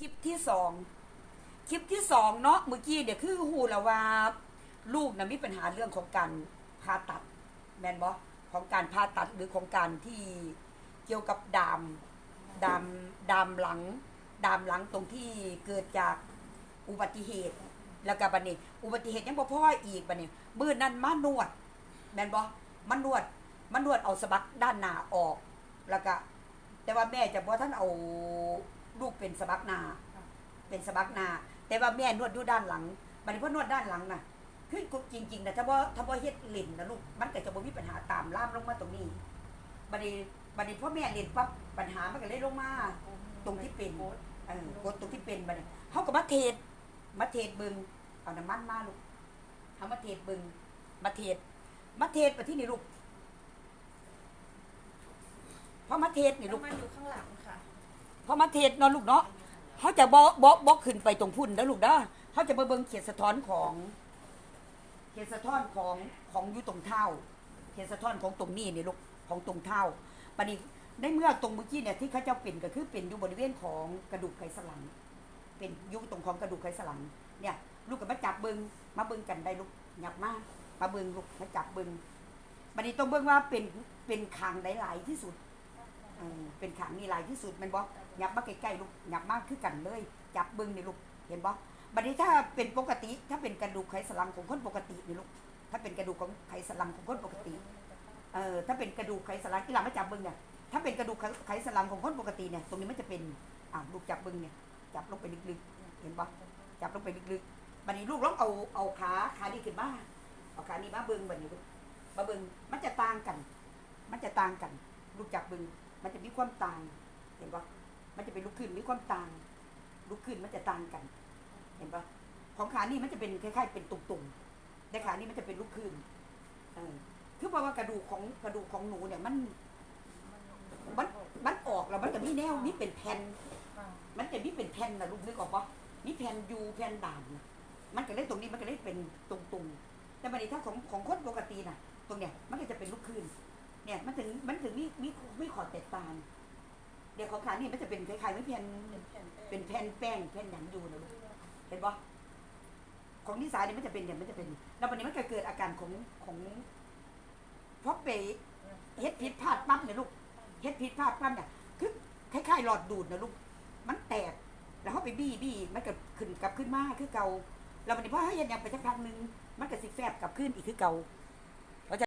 คลิปที่สองคลิปที่สองเนาะเมื่อกี้เดี๋ยวคือหูล้วว่า ลูกนะมีปัญหาเรื่องของการผ่าตัดแมนบอของการผ่าตัดหรือของการที่เกี่ยวกับดามดามดามหลัง ดามหลังตรงที่เกิดจากอุบัติเหตุ แล้วก็บัดนี้ อุบัติเหตุยังบ่พ่ออีกบัดนี้มือนั้นมานวด แมนบอมานนวดมานวดเอาสะบักด้านหน้าออก แล้วก็แต่ว่าแม่จะบ่ท่านเอา ลูกเป็นสะบักหน้าเป็นสะบักหน้าแต่ว่าแม่นวดอยู่ด้านหลังบัดนี้พอนวดด้านหลังน่ะคือจริงๆนะถ้าว่าถ้าว่าเฮ็ดเล่นนะลูกมันก็จะบ่มีปัญหาตามล่ามลงมาตรงนี้บัดนี้บัดนี้พ่อแม่เล่นปั๊บปัญหามันก็เลยลงมาตรงที่เป็นเออกดตรงที่เป็นบัดนี้เฮาก็มาเทศมาเทศเบิ่งเอาน้ำมันมาลูกเฮามาเทศเบิ่งมาเทศมาเทศไปที่นี่ลูกพอมาเทศนี่ลูกมันอยู่ข้างหลังค่ะ พอมาเทศนาะลูกเนาะเขาจะบ่บ่บ่ขึ้นไปตรงพุ่นแล้วลูกเด้อเขาจะมาเบิ่งเขียนสะท้อนของเขียนสะท้อนของของอยู่ตรงเท้าเขียนสะท้อนของตรงนี้นี่ลูกของตรงเท้าบัดนี้ในเมื่อตรงเมื่อกี้เนี่ยที่เขาจ้าเป็นก็คือเป็นอยู่บริเวณของกระดูกไขสันหลัง เป็นอยู่ตรงของกระดูกไขสันหลังเนี่ย ลูกก็มาจับเบิ่งมาเบิ่งกันได้ลูกหยับมากมาเบิ่งลูกมาจับเบิงบัดนี้ต้องเบิ่งว่าเป็นเป็นคางใดหลายที่สุด เป็นขางนี่หลายที่สุดแมันบอกยับมาใกล้ๆลูกหยับมากคือกันเลย จับเบิ้งนี่ลูกเห็นบ่บัดนี้ถ้าเป็นปกติ ถ้าเป็นกระดูกไขสันหลังของคนปกตินี่ลูกถ้าเป็นกระดูกของไขสันหลังของคนปกติเออถ้าเป็นกระดูกไขสันหลังที่เราไม่จับเบิ้งเนี่ยถ้าเป็นกระดูกไขสันหลังของคนปกติเนี่ยตรงนี้มันจะเป็นอ่าลูกจับเบิ้งเนี่ยจับลงไปลึกๆ เห็นบ่จับลงไปลึกๆบัดนี้ลูกลองเอาเอาขาขานี่ขึ้นมาเอาขานี่มาเบิ้งบัดนี้ลูกมาเบิ้งมันจะต่างกัน มันจะต่างกัน ลูกจับเบิ้ง มันจะมีความต่าง เห็นปะมันจะเป็นลุกขึ้นมีความต่าง ลุกขึ้นมันจะต่างกัน เห็นปะของขานี่มันจะเป็นคล้ายๆเป็นตุ่มๆแต่ขานี่มันจะเป็นลุกขึ้นเออคือเพราะว่ากระดูกของกระดูกของหนูเนี่ยมันมันมันออกแล้วมันจะมีแนวมีเป็นแผ่นมันจะมีเป็นแผ่นนะลูกนึกออกปะมีแผ่นยูแผ่นด่านมันก็เลยตรงนี้มันก็เลยเป็นตรงๆแต่บัดนี้ถ้าของของคนปกติน่ะ ตรงเนี้ยมันก็จะเป็นลุกขึ้น เนี่ยมันถึงมันถึงมีมีมีขอดแตกต่างเดี๋ยวของขานี่มันจะเป็นคล้ายๆไม่แผ่นเป็นแผ่นแป้งแผ่นหนังอยู่นะลูกเห็นปะของนิสาเนี่ยมันจะเป็นเนี่ยมันจะเป็น แล้ววันนี้มันก็เกิดอาการของของเพราะไปเฮ็ดผิดพลาดปั๊บเนี่ยลูกเฮ็ดผิดพลาดปั๊บเนี่ยคือคล้ายๆหลอดดูดนะลูกมันแตกแล้วเขาไปบี้บี้มันก็ขึ้นกลับขึ้นมาคือเก่าแล้ววันนี้พอเขาเห็นอย่างไปสักพักหนึงมันก็สิแฟบกลับขึ้นอีกคือเก่า